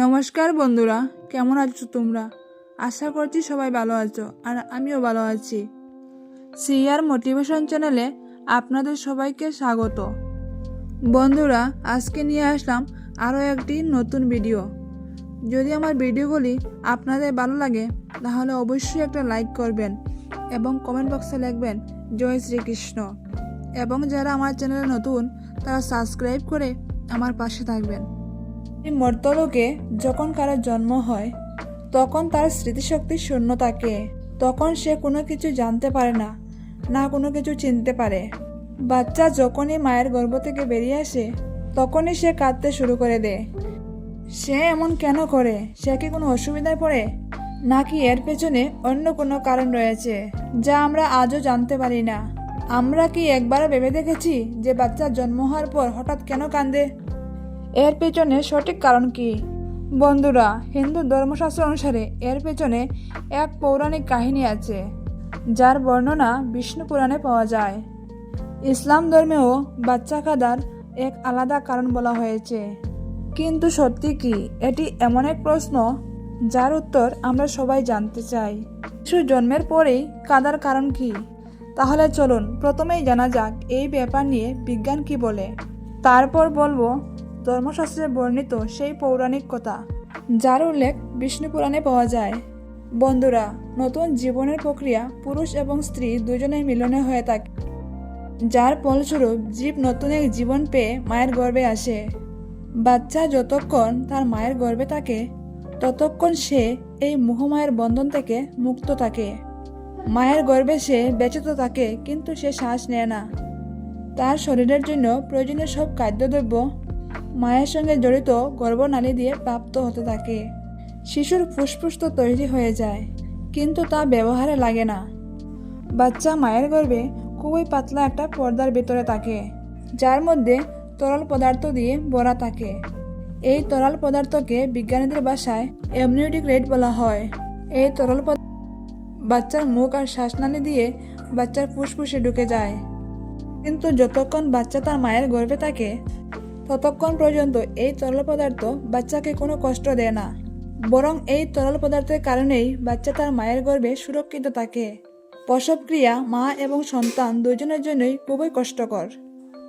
নমস্কার বন্ধুরা, কেমন আছো তোমরা? আশা করছি সবাই ভালো আছো আর আমিও ভালো আছি। সিআর মোটিভেশন চ্যানেলে আপনাদের সবাইকে স্বাগত। বন্ধুরা, আজকে নিয়ে আসলাম আরও একটি নতুন ভিডিও। যদি আমার ভিডিওগুলি আপনাদের ভালো লাগে, তাহলে অবশ্যই একটা লাইক করবেন এবং কমেন্ট বক্সে লিখবেন, জয় শ্রীকৃষ্ণ। এবং যারা আমার চ্যানেলে নতুন, তারা সাবস্ক্রাইব করে আমার পাশে থাকবেন। এই মর্তলোকে যখন কারও জন্ম হয়, তখন তার স্মৃতিশক্তি শূন্য থাকে। তখন সে কোনো কিছু জানতে পারে না না কোনো কিছু চিনতে পারে। বাচ্চা যখনই মায়ের গর্ভ থেকে বেরিয়ে আসে, তখনই সে কাঁদতে শুরু করে দেয়। সে এমন কেন করে? সে কি কোনো অসুবিধায় পড়ে? নাকি এর পেছনে অন্য কোনো কারণ রয়েছে, যা আমরা আজও জানতে পারি না? আমরা কি একবারও ভেবে দেখেছি যে বাচ্চার জন্ম হওয়ার পর হঠাৎ কেন কান্দে এর পেছনে সঠিক কারণ কি? বন্ধুরা, হিন্দু ধর্মশাস্ত্র অনুসারে এর পেছনে এক পৌরাণিক কাহিনী আছে, যার বর্ণনা বিষ্ণু পুরাণে পাওয়া যায়। ইসলাম ধর্মেও বাচ্চা কাদার এক আলাদা কারণ বলা হয়েছে। কিন্তু সত্যি কি এটি এমন এক প্রশ্ন? যার উত্তর আমরা সবাই জানতে চাই। শিশু জন্মের পরেই কাদার কারণ কি? তাহলে চলুন প্রথমেই জানা যাক এই ব্যাপার নিয়ে বিজ্ঞান কি বলে। তারপর বলব ধর্মশাস্ত্রে বর্ণিত সেই পৌরাণিক কথা, যার উল্লেখ বিষ্ণু পুরাণে পাওয়া যায়। বন্ধুরা, নতুন জীবনের প্রক্রিয়া পুরুষ এবং স্ত্রী দুজনের মিলনে হয়ে থাকে, যার ফলস্বরূপ জীব নতুন এক জীবন পেয়ে মায়ের গর্ভে আসে। বাচ্চা যতক্ষণ তার মায়ের গর্ভে থাকে, ততক্ষণ সে এই মোহমায়ের বন্ধন থেকে মুক্ত থাকে। মায়ের গর্ভে সে বেঁচে তো থাকে, কিন্তু সে শ্বাস নেয় না। তার শরীরের জন্য প্রয়োজনীয় সব খাদ্যদ্রব্য মায়ের সঙ্গে জড়িত গর্ভনালী দিয়ে প্রাপ্ত হতে থাকে। শিশুর ফুসফুস তো তৈরি হয়ে যায়, কিন্তু তা ব্যবহারে লাগে না। বাচ্চা মায়ের গর্ভে খুবই পাতলা একটা পর্দার ভেতরে থাকে, যার মধ্যে তরল পদার্থ দিয়ে ভরা থাকে। এই তরল পদার্থকে বিজ্ঞানীদের ভাষায় এমনিউটিক রেট বলা হয়। এই তরল বাচ্চার মুখ আর শ্বাসনালী দিয়ে বাচ্চার ফুসফুসে ঢুকে যায়। কিন্তু যতক্ষণ বাচ্চা তার মায়ের গর্ভে থাকে ততক্ষণ পর্যন্ত এই তরল পদার্থ বাচ্চাকে কোনো কষ্ট দেয় না। বরং এই তরল পদার্থের কারণেই বাচ্চা তার মায়ের গর্ভে সুরক্ষিত থাকে। প্রসবক্রিয়া মা এবং সন্তান দুজনের জন্যই খুবই কষ্টকর।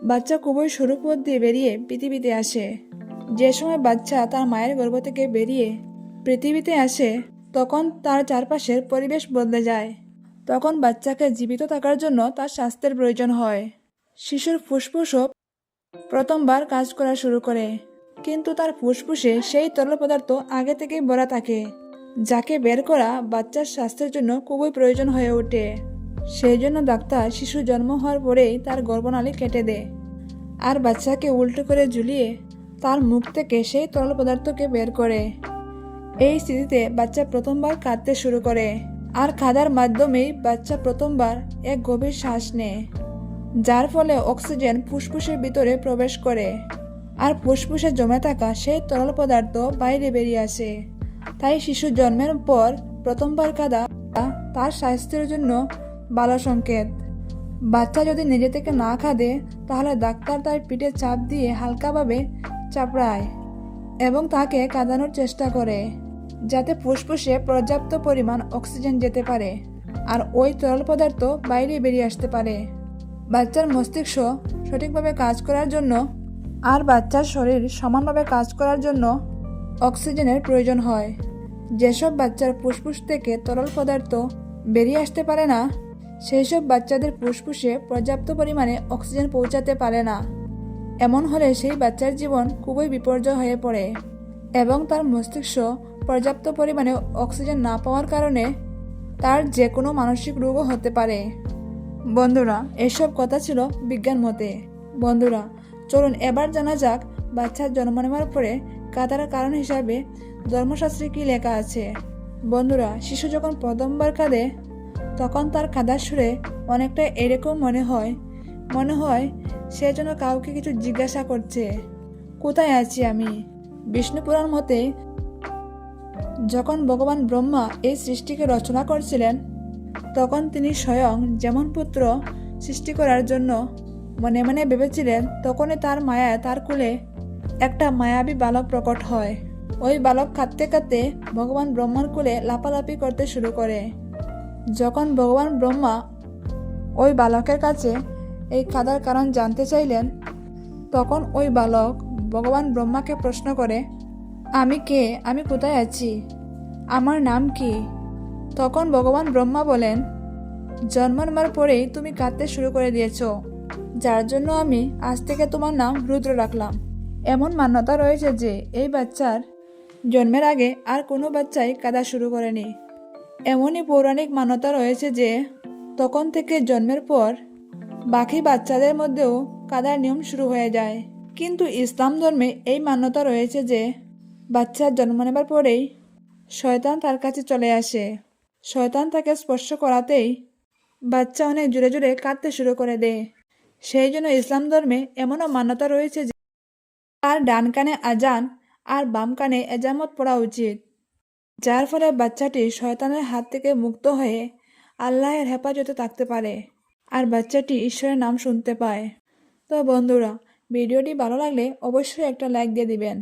বাচ্চা খুবই সরু পথ দিয়ে বেরিয়ে পৃথিবীতে আসে। যে সময় বাচ্চা তার মায়ের গর্ভ থেকে বেরিয়ে পৃথিবীতে আসে, তখন তার চারপাশের পরিবেশ বদলে যায়। তখন বাচ্চাকে জীবিত থাকার জন্য তার স্বাস্থ্যের প্রয়োজন হয়। শিশুর ফুসফুসও প্রথমবার কাজ করা শুরু করে, কিন্তু তার ফুসফুসে সেই তরল পদার্থ আগে থেকেই ভরা থাকে, যাকে বের করা বাচ্চার স্বাস্থ্যের জন্য খুবই প্রয়োজন হয়ে ওঠে। সেই জন্য ডাক্তার শিশু জন্ম হওয়ার পরেই তার গর্ভনালী কেটে দেয়। আর বাচ্চাকে উল্টো করে ঝুলিয়ে তার মুখ থেকে সেই তরল পদার্থকে বের করে। এই স্থিতিতে বাচ্চা প্রথমবার কাঁদতে শুরু করে, আর কাঁদার মাধ্যমেই বাচ্চা প্রথমবার এক গভীর শ্বাস নেয়। যার ফলে অক্সিজেন ফুসফুসের ভিতরে প্রবেশ করে। আর ফুসফুসে জমে থাকা সেই তরল পদার্থ বাইরে বেরিয়ে আসে। তাই শিশু জন্মের পর প্রথমবার কাদা তার স্বাস্থ্যের জন্য ভালো সংকেত। বাচ্চা যদি নিজে থেকে না খাদে তাহলে ডাক্তার তার পিঠে চাপ দিয়ে হালকাভাবে চাপড়ায় এবং তাকে কাঁদানোর চেষ্টা করে, যাতে ফুসফুসে পর্যাপ্ত পরিমাণ অক্সিজেন যেতে পারে। আর ওই তরল পদার্থ বাইরে বেরিয়ে আসতে পারে। বাচ্চার মস্তিষ্ক সঠিকভাবে কাজ করার জন্য আর বাচ্চার শরীর সমানভাবে কাজ করার জন্য অক্সিজেনের প্রয়োজন হয়। যেসব বাচ্চার ফুসফুস থেকে তরল পদার্থ বেরিয়ে আসতে পারে না সেই সব বাচ্চাদের ফুসফুসে পর্যাপ্ত পরিমাণে অক্সিজেন পৌঁছাতে পারে না। এমন হলে সেই বাচ্চার জীবন খুবই বিপর্যয় হয়ে পড়ে এবং তার মস্তিষ্ক পর্যাপ্ত পরিমাণে অক্সিজেন না পাওয়ার কারণে তার যে কোনো মানসিক রোগও হতে পারে। বন্ধুরা, এসব কথা ছিল বিজ্ঞান মতে। বন্ধুরা, চলুন এবার জানা যাক বাচ্চার জন্ম নেওয়ার পরে কাদার কারণ হিসাবে ধর্মশাস্ত্রে কী লেখা আছে। বন্ধুরা, শিশু যখন প্রথমবার কাঁদে, তখন তার কাদার সুরে অনেকটা এরকম মনে হয়। মনে হয় সে যেন কাউকে কিছু জিজ্ঞাসা করছে। কোথায় আছি আমি? বিষ্ণু পুরাণ মতে, যখন ভগবান ব্রহ্মা এই সৃষ্টিকে রচনা করছিলেন তখন তিনি স্বয়ং যেমন পুত্র সৃষ্টি করার জন্য মনে মনে ভেবেছিলেন, তখনই তার মায়া তার কুলে একটা মায়াবী বালক প্রকট হয়। ওই বালক কাঁদতে কাঁদতে ভগবান ব্রহ্মার কুলে লাপালাপি করতে শুরু করে। যখন ভগবান ব্রহ্মা ওই বালকের কাছে এই কাদার কারণ জানতে চাইলেন, তখন ওই বালক ভগবান ব্রহ্মাকে প্রশ্ন করে, আমি কে? আমি কোথায় আছি? আমার নাম কি? তখন ভগবান ব্রহ্মা বলেন জন্ম নেওয়ার পরেই তুমি কাঁদতে শুরু করে দিয়েছ। যার জন্য আমি আজ থেকে তোমার নাম রুদ্র রাখলাম। এমন মান্যতা রয়েছে যে এই বাচ্চার জন্মের আগে আর কোনো বাচ্চাই কাঁদা শুরু করেনি। এমনই পৌরাণিক মান্যতা রয়েছে যে তখন থেকে জন্মের পর বাকি বাচ্চাদের মধ্যেও কাদার নিয়ম শুরু হয়ে যায়। কিন্তু ইসলাম ধর্মে এই মান্যতা রয়েছে যে বাচ্চার জন্ম নেবার পরেই শয়তান তার কাছে চলে আসে। শয়তান তাকে স্পর্শ করাতেই বাচ্চা অনেক জোরে জোরে কাঁদতে শুরু করে দেয়। সেই জন্য ইসলাম ধর্মে এমনও মান্যতা রয়েছে যে আর ডান কানে আজান আর বাম কানে এজামত পড়া উচিত, যার ফলে বাচ্চাটি শয়তানের হাত থেকে মুক্ত হয়ে আল্লাহের হেফাজতে থাকতে পারে আর বাচ্চাটি ঈশ্বরের নাম শুনতে পায়। তো বন্ধুরা, ভিডিওটি ভালো লাগলে অবশ্যই একটা লাইক দিয়ে দিবেন।